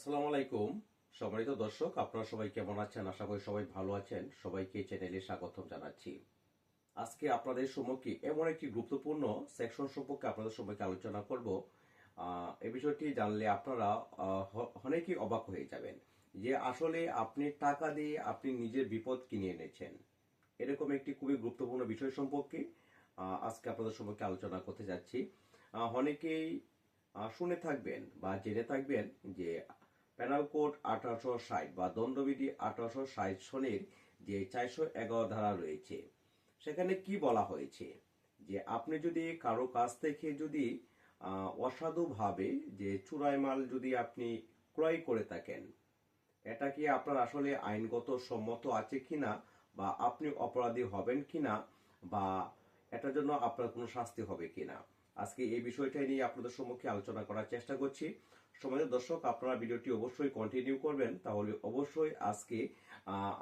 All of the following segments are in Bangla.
আসসালামু আলাইকুম। সম্মানিত দর্শক, আপনারা সবাই কেমন আছেন? আশা করি সবাই ভালো আছেন। সবাইকে চ্যানেলে স্বাগতম জানাচ্ছি। আজকে আপনাদের সম্মুখে এমন একটি গুরুত্বপূর্ণ সেকশন সম্পর্কে আপনাদের সম্পর্কে আলোচনা করব। এই বিষয়টি জানলে আপনারা অনেকেই অবাক হয়ে যাবেন যে আসলে আপনি টাকা দিয়ে আপনি নিজের বিপদ কিনে এনেছেন। এরকম একটি খুবই গুরুত্বপূর্ণ বিষয় সম্পর্কে আজকে আপনাদের সম্পর্কে আলোচনা করতে যাচ্ছি। অনেকেই শুনে থাকবেন বা জেনে থাকবেন যে প্যানাল কোড আঠারোশো ষাট বা দণ্ডবিধি আঠারোশো ষাট সনের যে চারশো এগারো ধারা রয়েছে, সেখানে কি বলা হয়েছে? যে আপনি যদি কারও কাছ থেকে যদি অসাধুভাবে যে চুরাই মাল যদি আপনি ক্রয় করে থাকেন, এটা কি আপনার আসলে আইনগত সম্মত আছে কিনা বা আপনি অপরাধী হবেন কিনা বা এটার জন্য আপনার কোনো শাস্তি হবে কিনা? আজকে এই বিষয়টাই নিয়ে আপনাদের সম্মুখে আলোচনা করার চেষ্টা করছি। সময় দর্শক, আপনারা ভিডিওটি অবশ্যই কন্টিনিউ করবেন, তাহলে অবশ্যই আজকে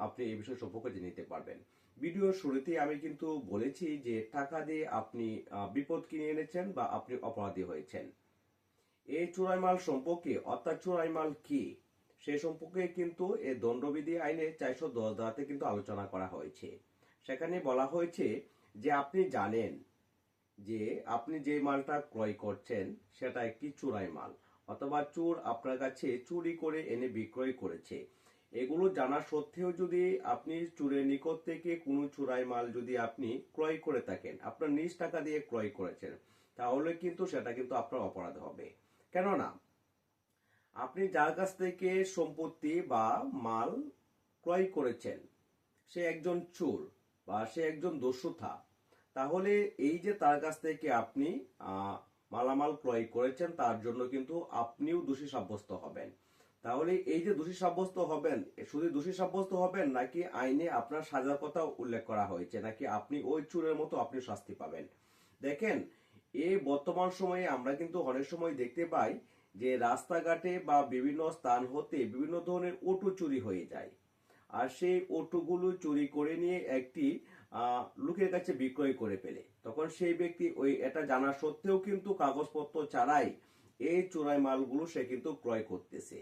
আপনি এই বিষয় সম্পর্কে জেনে নিতে পারবেন। ভিডিওর শুরুতেই আমি কিন্তু বলেছি যে, টাকা দিয়ে আপনি বিপদ কিনে এনেছেন বা আপনি অপরাধী হয়েছেন। এই চোরাই মাল সম্পর্কে, অর্থাৎ চোরাই মাল কি? সে সম্পর্কে কিন্তু এই দণ্ডবিধি আইনে চারশো দশ ধারাতে কিন্তু আলোচনা করা হয়েছে। সেখানে বলা হয়েছে যে, আপনি জানেন যে আপনি যে মালটা ক্রয় করছেন, সেটা একটি চোরাই মাল, অথবা চোর আপনার কাছে চুরি করে এনে বিক্রয় করেছে। এগুলো জানা সত্ত্বেও যদি আপনি চুরের নিকট থেকে কোনো চোরাই মাল যদি আপনি ক্রয় করে থাকেন, আপনার নিজ টাকা দিয়ে ক্রয় করেছেন, তাহলে কিন্তু সেটা কিন্তু আপনার অপরাধ হবে। কেননা, আপনি যার কাছ থেকে সম্পত্তি বা মাল ক্রয় করেছেন, সে একজন চোর বা সে একজন দস্যুথা তাহলে এই যে তার কাছ থেকে আপনি মালামাল ক্রয় করেছেন, তার জন্য কিন্তু আপনিও দোষী সাব্যস্ত হবেন। তাহলে এই যে দোষী সাব্যস্ত হবেন শুধু দোষী সাব্যস্ত হবেন নাকি আইনে আপনার সাজার কথা উল্লেখ করা হয়েছে, নাকি আপনি ওই চুরের মতো আপনি শাস্তি পাবেন? দেখেন এই বর্তমান সময়ে আমরা কিন্তু অনেক সময় দেখতে পাই যে রাস্তাঘাটে বা বিভিন্ন স্থান হতে বিভিন্ন ধরনের অটো চুরি হয়ে যায়। আর সেই অটোগুলো চুরি করে নিয়ে একটি লোকের কাছে বিক্রয় করে ফেলে তখন সেই ব্যক্তি ওই, এটা জানা সত্ত্বেও কিন্তু কাগজপত্র ছাড়াই এই চোরাই মালগুলো সে কিন্তু ক্রয় করতেছে।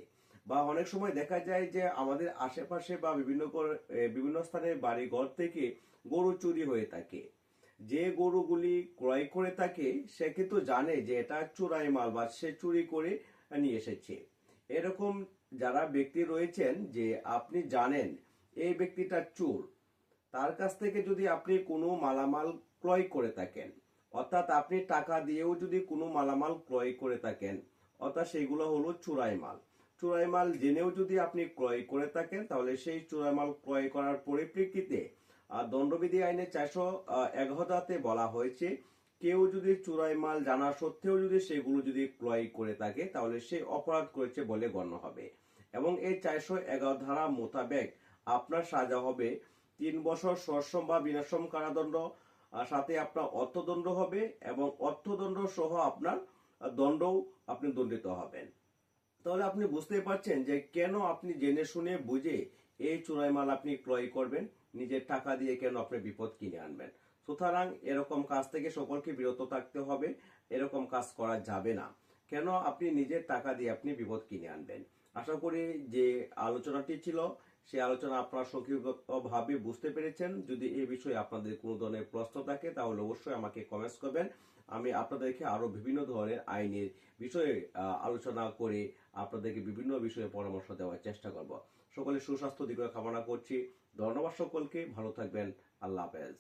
বা অনেক সময় দেখা যায় যে আমাদের আশেপাশে বা বিভিন্ন বিভিন্ন স্থানে বাড়ি ঘর থেকে গরু চুরি হয়ে থাকে। যে গরুগুলি ক্রয় করে থাকে, সে কিন্তু জানে যে এটা চোরাই মাল বা সে চুরি করে নিয়ে এসেছে। এরকম যারা ব্যক্তি রয়েছেন যে আপনি জানেন এই ব্যক্তিটা চোর, তার কাছ থেকে যদি আপনি কোনো মালামাল ক্রয় করে থাকেন, অর্থাৎ আপনি টাকা দিয়েও যদি কোনো মালামাল ক্রয় করে থাকেন, অর্থাৎ সেগুলো হলো চোরাই মাল। চোরাই মাল জেনেও যদি আপনি ক্রয় করে থাকেন, তাহলে সেই চোরাই মাল ক্রয় করার পরিপ্রেক্ষিতে দণ্ডবিধি আইনে চারশো এগারোতে বলা হয়েছে কেউ যদি চোরাই মাল জানা সত্ত্বেও যদি সেগুলো যদি ক্রয় করে থাকে, তাহলে সে অপরাধ করেছে বলে গণ্য হবে। এবং এই চারশো এগারো ধারা মোতাবেক আপনার সাজা হবে তিন বছর সশ্রম বা বিনাশ্রম কারাদণ্ড সাথে আপনার অর্থদণ্ড হবে এবং অর্থদণ্ড সহ আপনার দণ্ডও আপনি দণ্ডিত হবেন। তাহলে আপনি বুঝতে পারছেন যে কেন আপনি জেনে শুনে বুঝে এই চোরাই মাল আপনি ক্রয় করবেন? নিজের টাকা দিয়ে কেন আপনি বিপদ কিনে আনবেন? সুতরাং এরকম কাজ থেকে সকলকে বিরত থাকতে হবে। এরকম কাজ করা যাবে না। কেন আপনি নিজের টাকা দিয়ে আপনি বিপদ কিনে আনবেন? আশা করি যে আলোচনাটি ছিল সেই আলোচনা আপনারা সংক্ষিপ্তভাবে বুঝতে পেরেছেন। যদি এই বিষয়ে আপনাদের কোনো ধরনের প্রশ্ন থাকে, তাহলে অবশ্যই আমাকে কমেন্টস করবেন। আমি আপনাদেরকে আরও বিভিন্ন ধরনের আইনের বিষয়ে আলোচনা করে আপনাদেরকে বিভিন্ন বিষয়ে পরামর্শ দেওয়ার চেষ্টা করব। সকলে সুস্বাস্থ্য দিকে কামনা করছি। ধন্যবাদ সকলকে। ভালো থাকবেন। আল্লাহ হাফেজ।